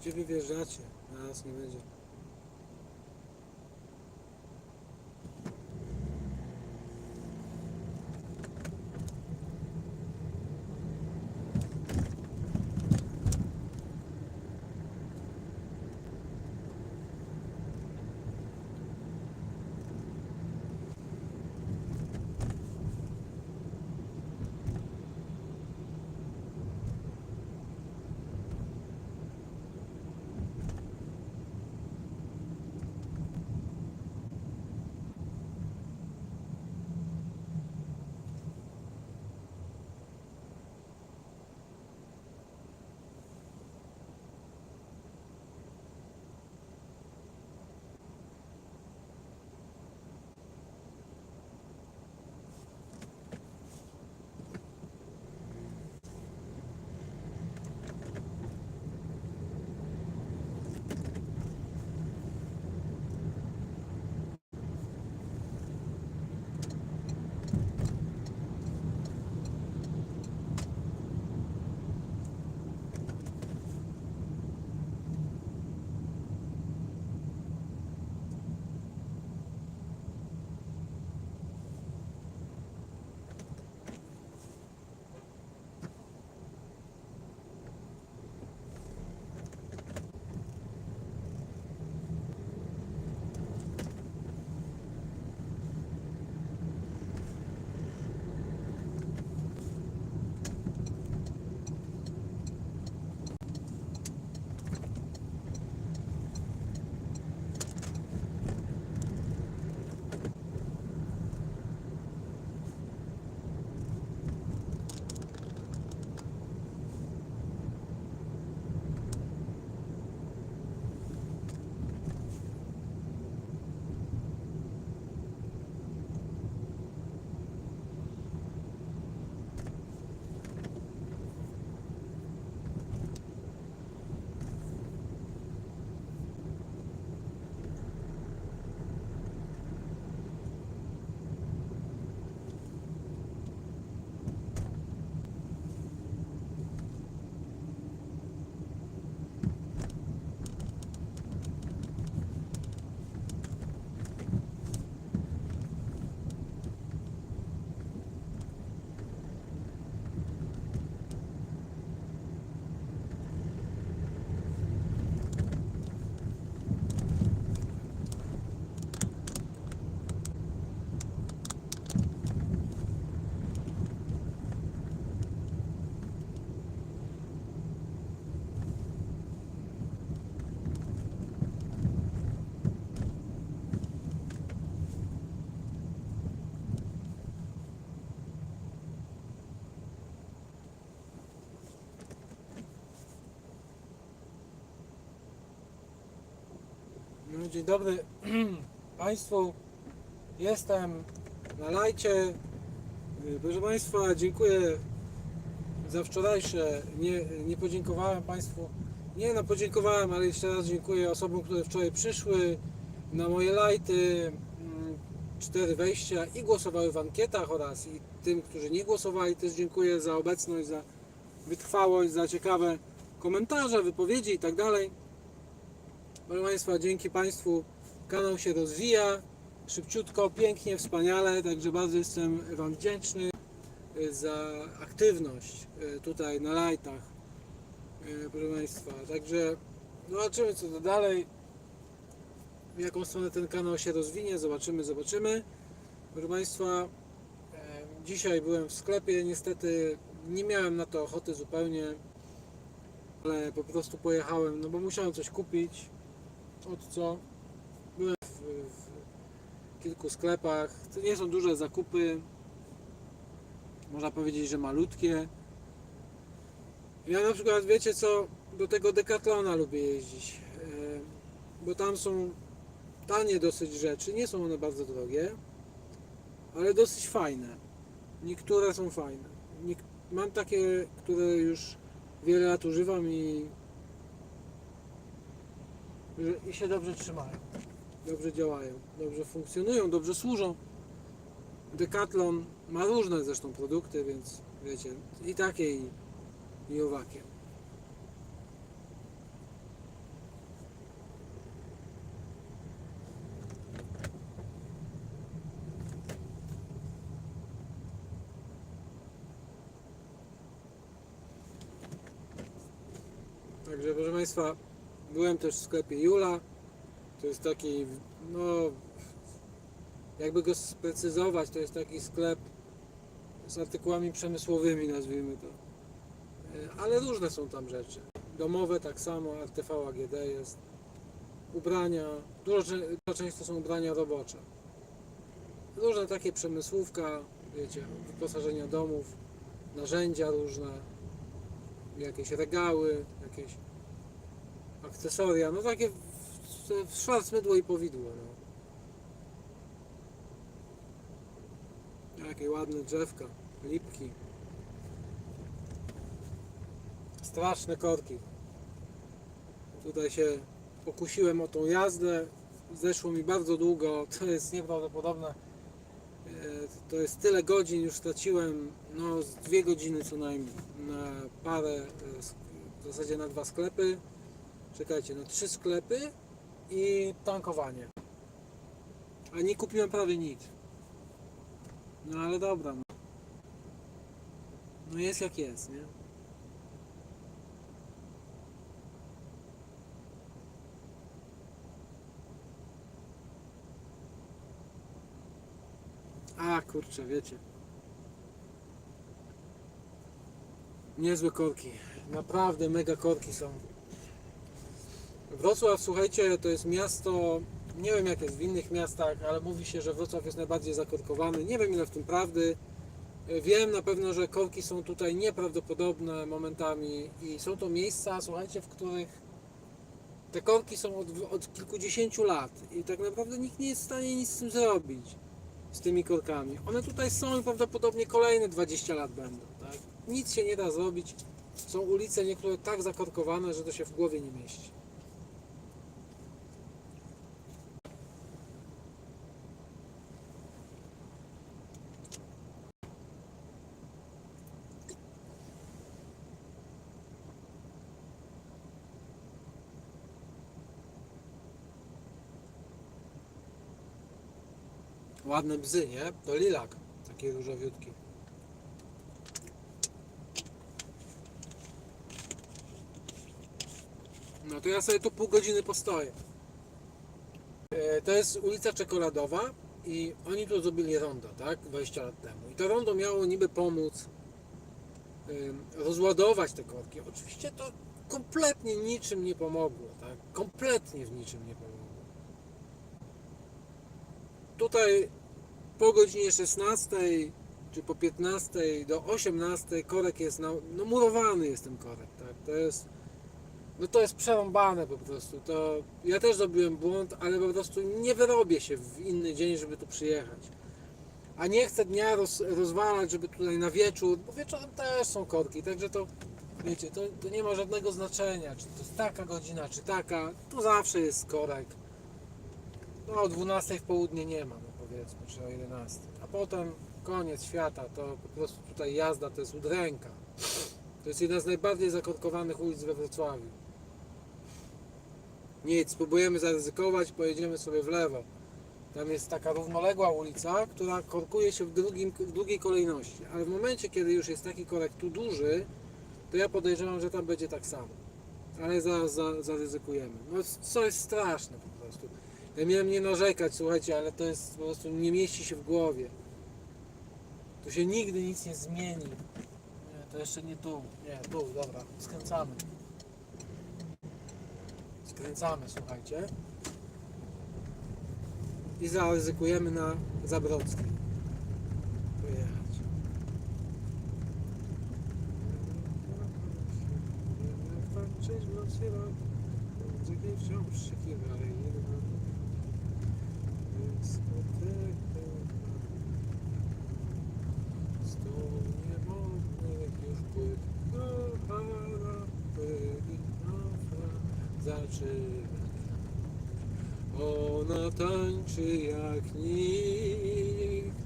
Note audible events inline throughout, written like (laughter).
gdzie wy wjeżdżacie? Na nas nie będzie. Dzień dobry (clears throat) Państwu. Jestem na lajcie. Proszę Państwa, dziękuję za wczorajsze. Nie, nie podziękowałem Państwu. Nie no, podziękowałem, ale jeszcze raz dziękuję osobom, które wczoraj przyszły na moje lajty. mm, Cztery wejścia i głosowały w ankietach oraz i tym, którzy nie głosowali, też dziękuję za obecność, za wytrwałość, za ciekawe komentarze, wypowiedzi i tak dalej. Proszę Państwa, dzięki Państwu kanał się rozwija. Szybciutko, pięknie, wspaniale, także bardzo jestem Wam wdzięczny y, za aktywność y, tutaj na lajtach, y, proszę Państwa. Także zobaczymy co to dalej, w jaką stronę ten kanał się rozwinie, zobaczymy, zobaczymy. Proszę Państwa, e, dzisiaj byłem w sklepie, niestety nie miałem na to ochoty zupełnie, ale po prostu pojechałem, no bo musiałem coś kupić od co byłem w, w kilku sklepach. To nie są duże zakupy. Można powiedzieć, że malutkie. Ja na przykład wiecie co, do tego Decathlona lubię jeździć. e, Bo tam są tanie dosyć rzeczy, nie są one bardzo drogie, ale dosyć fajne. Niektóre są fajne. Mam takie, które już wiele lat używam i i się dobrze trzymają, dobrze działają, dobrze funkcjonują, dobrze służą. Decathlon ma różne zresztą produkty, więc wiecie, i takie i, i owakie. Także proszę Państwa, byłem też w sklepie Jula. To jest taki, no, jakby go sprecyzować, to jest taki sklep z artykułami przemysłowymi, nazwijmy to. E, Ale różne są tam rzeczy. Domowe tak samo, RTV AGD jest. Ubrania, dużo, czę- dużo często są ubrania robocze. Różne takie przemysłówka, wiecie, wyposażenia domów, narzędzia różne, jakieś regały, jakieś akcesoria, no takie w, szwarc, mydło i powidło. No. Jakie ładne drzewka, lipki. Straszne korki. Tutaj się pokusiłem o tą jazdę. Zeszło mi bardzo długo. (laughs) To jest nieprawdopodobne. E, To jest tyle godzin już straciłem. No z dwie godziny co najmniej na parę, e, w zasadzie na dwa sklepy. Czekajcie, no trzy sklepy i tankowanie. A nie kupiłem prawie nic. No ale dobra. No, no jest jak jest, nie? A kurczę, wiecie. Niezłe korki. Naprawdę mega korki są. Wrocław, słuchajcie, to jest miasto, nie wiem jak jest w innych miastach, ale mówi się, że Wrocław jest najbardziej zakorkowany. Nie wiem ile w tym prawdy. Wiem na pewno, że korki są tutaj nieprawdopodobne momentami i są to miejsca, słuchajcie, w których te korki są od, od kilkudziesięciu lat i tak naprawdę nikt nie jest w stanie nic z tym zrobić, z tymi korkami. One tutaj są i prawdopodobnie kolejne 20 lat będą, tak? Nic się nie da zrobić. Są ulice niektóre tak zakorkowane, że to się w głowie nie mieści. Ładne bzy, nie? To lilak, taki różowiutki. No to ja sobie tu pół godziny postoję. E, To jest ulica Czekoladowa i oni tu zrobili rondo, tak? 20 lat temu. I to rondo miało niby pomóc rozładować te korki. Oczywiście to kompletnie niczym nie pomogło, tak? Kompletnie w niczym nie pomogło. Tutaj po godzinie 16 czy po 15 do 18 korek jest na, no murowany jest ten korek, tak? To jest no to jest przerąbane po prostu. To ja też zrobiłem błąd, ale po prostu nie wyrobię się w inny dzień, żeby tu przyjechać. A nie chcę dnia roz, rozwalać, żeby tutaj na wieczór, bo wieczorem też są korki, także to wiecie, to, to nie ma żadnego znaczenia, czy to jest taka godzina, czy taka, tu zawsze jest korek. No o 12 w południe nie ma, no powiedzmy, czy o 11. A potem koniec świata, to po prostu tutaj jazda to jest udręka. To jest jedna z najbardziej zakorkowanych ulic we Wrocławiu. Nic, spróbujemy zaryzykować, pojedziemy sobie w lewo. Tam jest taka równoległa ulica, która korkuje się w, drugim, w drugiej kolejności. Ale w momencie, kiedy już jest taki korek tu duży, to ja podejrzewam, że tam będzie tak samo. Ale zaraz za, zaryzykujemy. No co jest straszne po prostu. Ja miałem nie narzekać, słuchajcie, ale to jest po prostu nie mieści się w głowie. Tu się nigdy nic nie zmieni. Nie, to jeszcze nie tu. Nie, tu, dobra, skręcamy. Skręcamy, słuchajcie. I zaryzykujemy na Zabrodzkiej. Pojechać. Dyskotekę Sto niewolnych już płyt kochana byli nowa zaczyna. Ona tańczy jak nikt.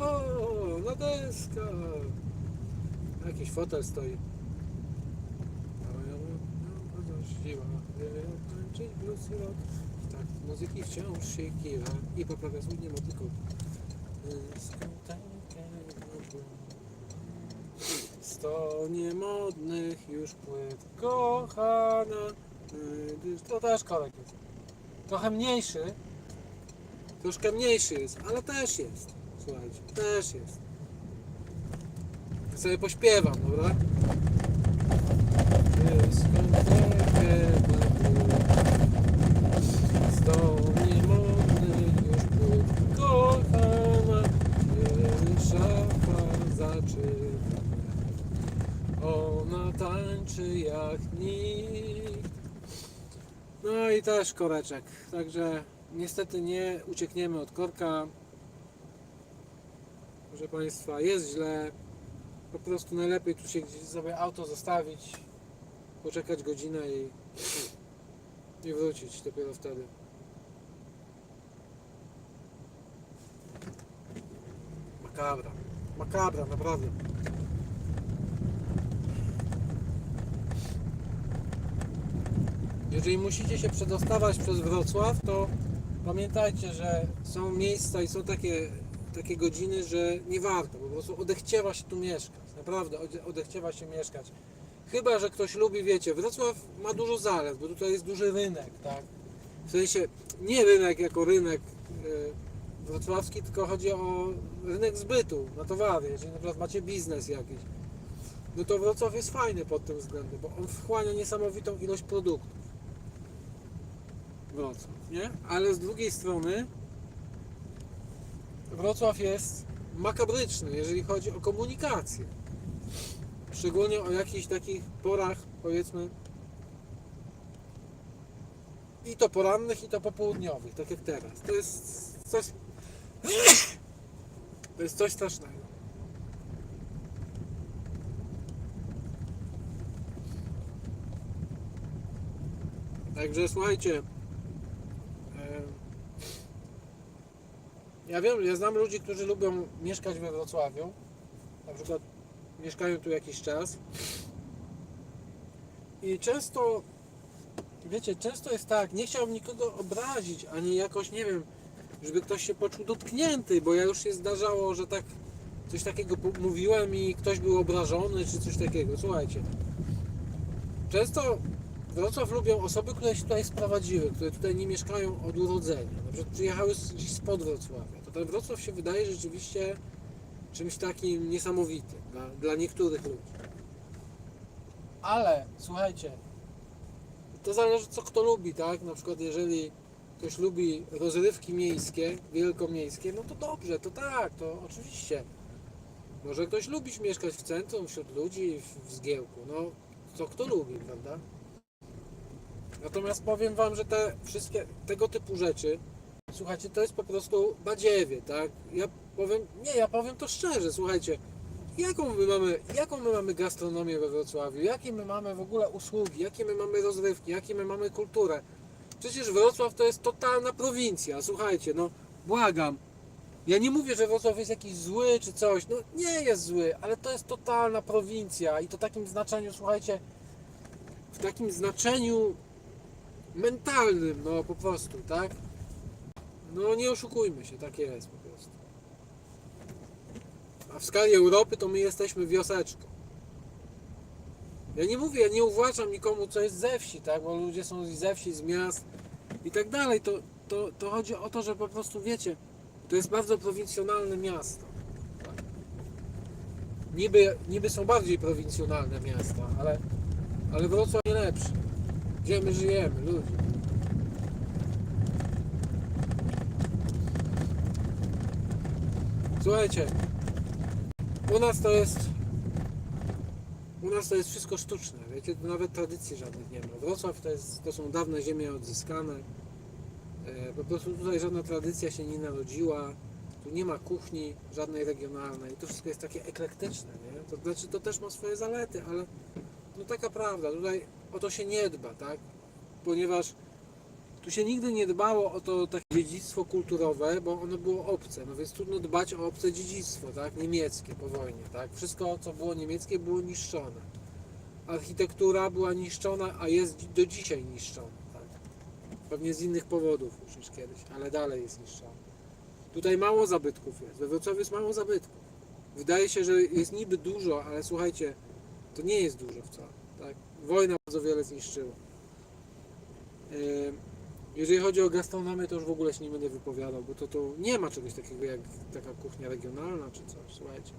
O, na deskach. Jakiś fotel stoi. Siła, tańczyć blues i rock. Tak, muzyki wciąż się kiwa i poprawia słownie motyków. Dyskotekę sto niemodnych już płyt, kochana. y, To też korek jest. Trochę mniejszy, troszkę mniejszy jest, ale też jest. Słuchajcie, też jest. Ja sobie pośpiewam, dobra? Dyskotekę Sto niemodnych już płyt, kochana. Kiedy szafa zaczyna Ona tańczy jak nikt I też koreczek Także niestety nie uciekniemy od korka Proszę Państwa, jest źle Po prostu najlepiej tu się gdzieś sobie auto zostawić Poczekać godzinę i I wrócić dopiero wtedy Makabra. Makabra, naprawdę. Jeżeli musicie się przedostawać przez Wrocław, to pamiętajcie, że są miejsca i są takie, takie godziny, że nie warto, po prostu odechciewa się tu mieszkać. Naprawdę ode- odechciewa się mieszkać. Chyba, że ktoś lubi, wiecie, Wrocław ma dużo zalet, bo tutaj jest duży rynek, tak? W sensie, nie rynek jako rynek e, wrocławski, tylko chodzi o rynek zbytu na towary. Jeżeli na przykład macie biznes jakiś, no to Wrocław jest fajny pod tym względem, bo on wchłania niesamowitą ilość produktów. Wrocław, nie? Ale z drugiej strony Wrocław jest makabryczny, jeżeli chodzi o komunikację. Szczególnie o jakichś takich porach, powiedzmy, i to porannych, i to popołudniowych, tak jak teraz. To jest coś. To jest coś strasznego. Także słuchajcie. Ja wiem, ja znam ludzi, którzy lubią mieszkać we Wrocławiu. Na przykład mieszkają tu jakiś czas. I często Wiecie, często jest tak, nie chciałbym nikogo obrazić, ani jakoś, nie wiem, żeby ktoś się poczuł dotknięty, bo ja już się zdarzało, że tak coś takiego mówiłem i ktoś był obrażony, czy coś takiego. Słuchajcie, często Wrocław lubią osoby, które się tutaj sprowadziły, które tutaj nie mieszkają od urodzenia, na przykład przyjechały gdzieś spod Wrocławia. To ten Wrocław się wydaje rzeczywiście czymś takim niesamowitym dla, dla niektórych ludzi. Ale, słuchajcie, to zależy co kto lubi, tak? Na przykład jeżeli ktoś lubi rozrywki miejskie, wielkomiejskie, no to dobrze, to tak, to oczywiście. Może ktoś lubić mieszkać w centrum, wśród ludzi, w, w zgiełku, no co kto lubi, prawda? Natomiast powiem Wam, że te wszystkie tego typu rzeczy, słuchajcie, to jest po prostu badziewie, tak? Ja powiem, nie, ja powiem to szczerze, słuchajcie, jaką my mamy, jaką my mamy gastronomię we Wrocławiu, jakie my mamy w ogóle usługi, jakie my mamy rozrywki, jakie my mamy kulturę. Przecież Wrocław to jest totalna prowincja, słuchajcie, no błagam. Ja nie mówię, że Wrocław jest jakiś zły czy coś, no nie jest zły, ale to jest totalna prowincja i to takim znaczeniu, słuchajcie, w takim znaczeniu mentalnym, no po prostu, tak? No nie oszukujmy się, tak jest po prostu. A w skali Europy to my jesteśmy wioseczką. Ja nie mówię, ja nie uwłaczam nikomu, co jest ze wsi, tak? Bo ludzie są ze wsi, z miast i tak dalej. To, to, to chodzi o to, że po prostu wiecie, to jest bardzo prowincjonalne miasto. Tak? Niby, niby są bardziej prowincjonalne miasta, ale, ale Wrocław nie lepszy. Gdzie my żyjemy, ludzie? Słuchajcie, u nas to jest. U nas to jest wszystko sztuczne, wiecie, nawet tradycji żadnych nie ma. Wrocław to, jest, to są dawne ziemie odzyskane. E, po prostu tutaj żadna tradycja się nie narodziła. Tu nie ma kuchni żadnej regionalnej. To wszystko jest takie eklektyczne, nie? To znaczy to też ma swoje zalety, ale no taka prawda, tutaj o to się nie dba, tak? Ponieważ tu się nigdy nie dbało o to takie dziedzictwo kulturowe, bo ono było obce, no więc trudno dbać o obce dziedzictwo, tak? Niemieckie po wojnie, tak? Wszystko, co było niemieckie, było niszczone. Architektura była niszczona, a jest do dzisiaj niszczona, tak? Pewnie z innych powodów już niż kiedyś, ale dalej jest niszczona. Tutaj mało zabytków jest, we Wrocławiu jest mało zabytków. Wydaje się, że jest niby dużo, ale słuchajcie, To nie jest dużo wcale. Tak? Wojna bardzo wiele zniszczyła. Yy, Jeżeli chodzi o gastronomię, to już w ogóle się nie będę wypowiadał, bo to, to nie ma czegoś takiego jak taka kuchnia regionalna czy coś, słuchajcie.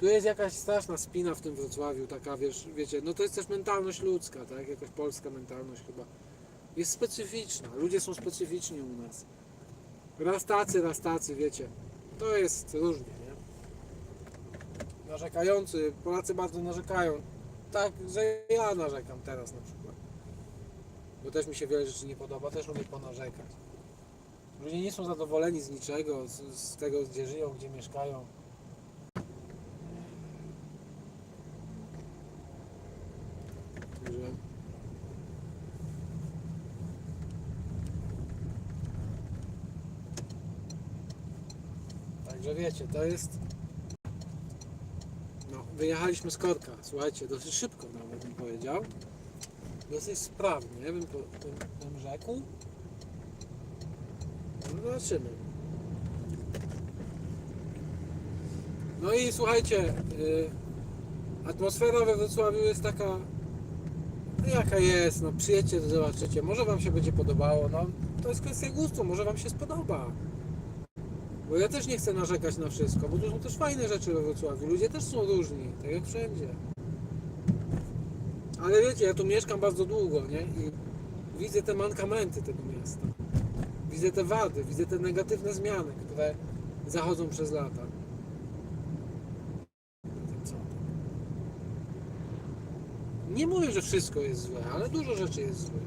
Tu jest jakaś straszna spina w tym Wrocławiu, taka wiesz, wiecie, no to jest też mentalność ludzka, tak? Jakaś polska mentalność chyba. Jest specyficzna, ludzie są specyficzni u nas. Raz tacy, raz tacy, wiecie. To jest różnie, nie? Narzekający, Polacy bardzo narzekają. Tak, że ja narzekam teraz na przykład. Bo też mi się wiele rzeczy nie podoba, też lubię ponarzekać. Ludzie nie są zadowoleni z niczego, z, z tego, gdzie żyją, gdzie mieszkają. Także... Także wiecie, to jest... No, wyjechaliśmy z korka, słuchajcie, dosyć szybko nawet bym powiedział. Dosyć sprawnie, bym, po- bym, bym rzekł. No zobaczymy. No i słuchajcie, y, atmosfera we Wrocławiu jest taka, no jaka jest, no przyjedźcie, to zobaczycie, może Wam się będzie podobało, no to jest kwestia gustu, może Wam się spodoba. Bo ja też nie chcę narzekać na wszystko, bo tu są też fajne rzeczy we Wrocławiu, ludzie też są różni, tak jak wszędzie. Ale wiecie, ja tu mieszkam bardzo długo, nie? I widzę te mankamenty tego miasta. Widzę te wady, widzę te negatywne zmiany, które zachodzą przez lata. Nie mówię, że wszystko jest złe, ale dużo rzeczy jest złych.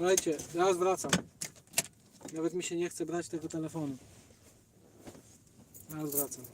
Słuchajcie, teraz wracam. Nawet mi się nie chce brać tego telefonu. Teraz wracam.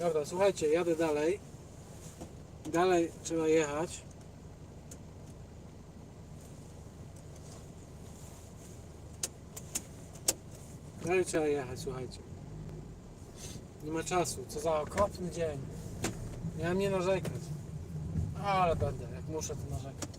Dobra, słuchajcie, jadę dalej. Dalej trzeba jechać. Dalej trzeba jechać, słuchajcie. Nie ma czasu, co za okropny dzień. Miałem nie narzekać. Ale będę, jak muszę to narzekać.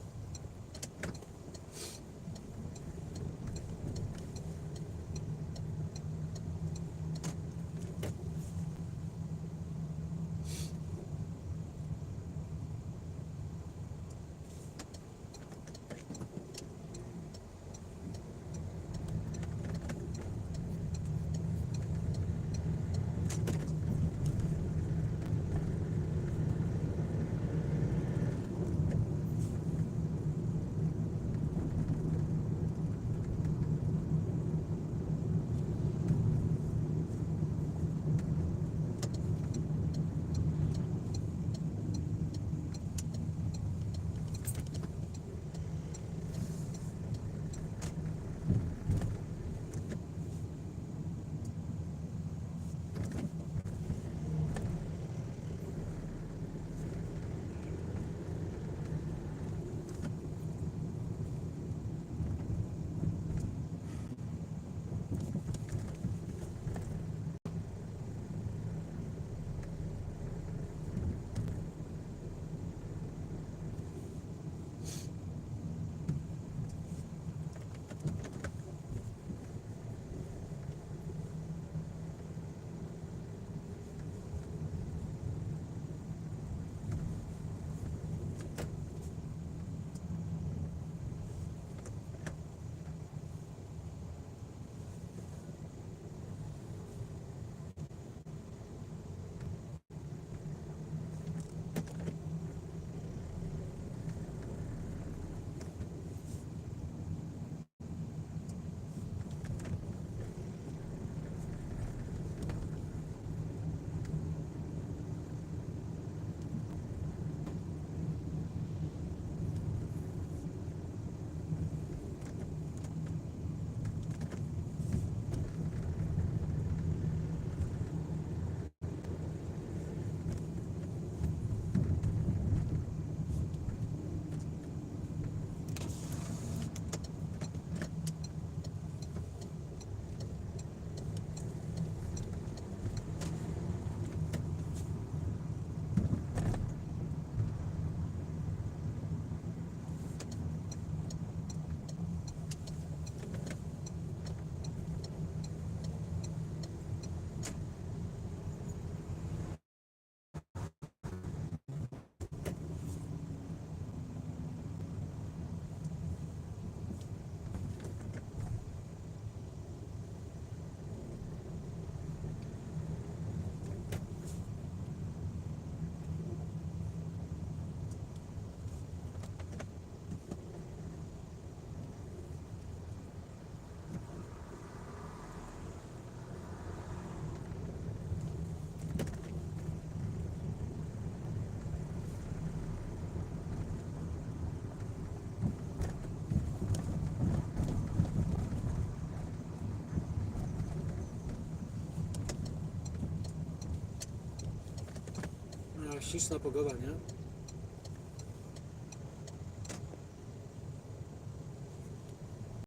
Śliczna pogoda, nie?